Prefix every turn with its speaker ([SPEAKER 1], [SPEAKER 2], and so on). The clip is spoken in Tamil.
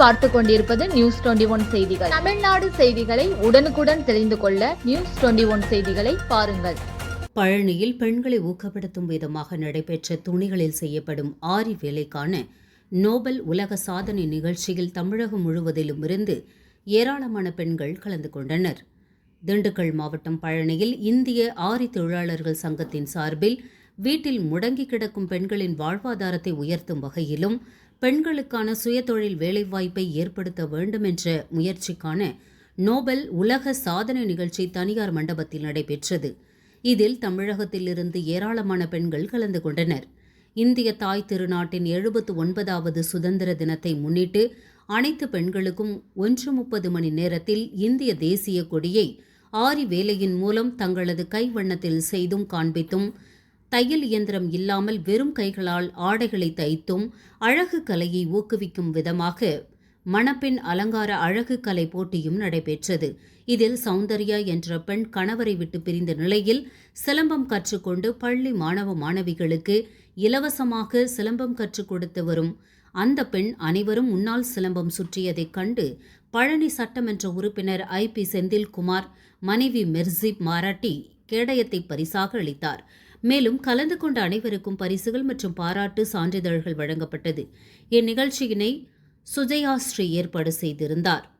[SPEAKER 1] பார்த்து கொண்டிருப்பது நியூஸ் டுவெண்டி ஒன் செய்திகள். தமிழ்நாடு செய்திகளை உடனுக்குடன் தெரிந்து கொள்ள நியூஸ் டுவெண்டி ஒன் செய்திகளை பாருங்கள்.
[SPEAKER 2] பழனியில் பெண்களை ஊக்கப்படுத்தும் விதமாக நடைபெற்ற துணிகளில் செய்யப்படும் ஆரி வேலைக்கான நோபல் உலக சாதனை நிகழ்ச்சியில் தமிழகம் முழுவதிலும் இருந்து ஏராளமான பெண்கள் கலந்து கொண்டனர். திண்டுக்கல் மாவட்டம் பழனியில் இந்திய ஆரி தொழிலாளர்கள் சங்கத்தின் சார்பில் வீட்டில் முடங்கி கிடக்கும் பெண்களின் வாழ்வாதாரத்தை உயர்த்தும் வகையிலும் பெண்களுக்கான சுயதொழில் வேலைவாய்ப்பை ஏற்படுத்த வேண்டும் என்ற முயற்சிக்கான நோபல் உலக சாதனை நிகழ்ச்சி தனியார் மண்டபத்தில் நடைபெற்றது. இதில் தமிழகத்திலிருந்து ஏராளமான பெண்கள் கலந்து கொண்டனர். இந்திய தாய் திருநாட்டின் எழுபத்து ஒன்பதாவது சுதந்திர தினத்தை முன்னிட்டு அனைத்து பெண்களுக்கும் ஒன்று முப்பது மணி நேரத்தில் இந்திய தேசிய கொடியை ஆரி வேலையின் மூலம் தங்களது கைவண்ணத்தில் செய்தும் காண்பித்தும் தையல் இயந்திரம் இல்லாமல் வெறும் கைகளால் ஆடைகளை தைத்தும் அழகு கலையை ஊக்குவிக்கும் விதமாக மணப்பெண் அலங்கார அழகு கலை போட்டியும் நடைபெற்றது. இதில் சௌந்தர்யா என்ற பெண் கணவரை விட்டு பிரிந்த நிலையில் சிலம்பம் கற்றுக்கொண்டு பள்ளி மாணவ மாணவிகளுக்கு இலவசமாக சிலம்பம் கற்றுக் கொடுத்து வரும் அந்த பெண் அனைவரும் முன்னால் சிலம்பம் சுற்றியதைக் கண்டு பழனி சட்டமன்ற உறுப்பினர் ஐ பி செந்தில்குமார் மனைவி மெர்சிப் மாராட்டி கேடயத்தை பரிசாக அளித்தார். மேலும் கலந்து கொண்ட அனைவருக்கும் பரிசுகள் மற்றும் பாராட்டு சான்றிதழ்கள் வழங்கப்பட்டது. இந்நிகழ்ச்சியினை சுஜயாஸ்ரீ ஏற்பாடு செய்திருந்தார்.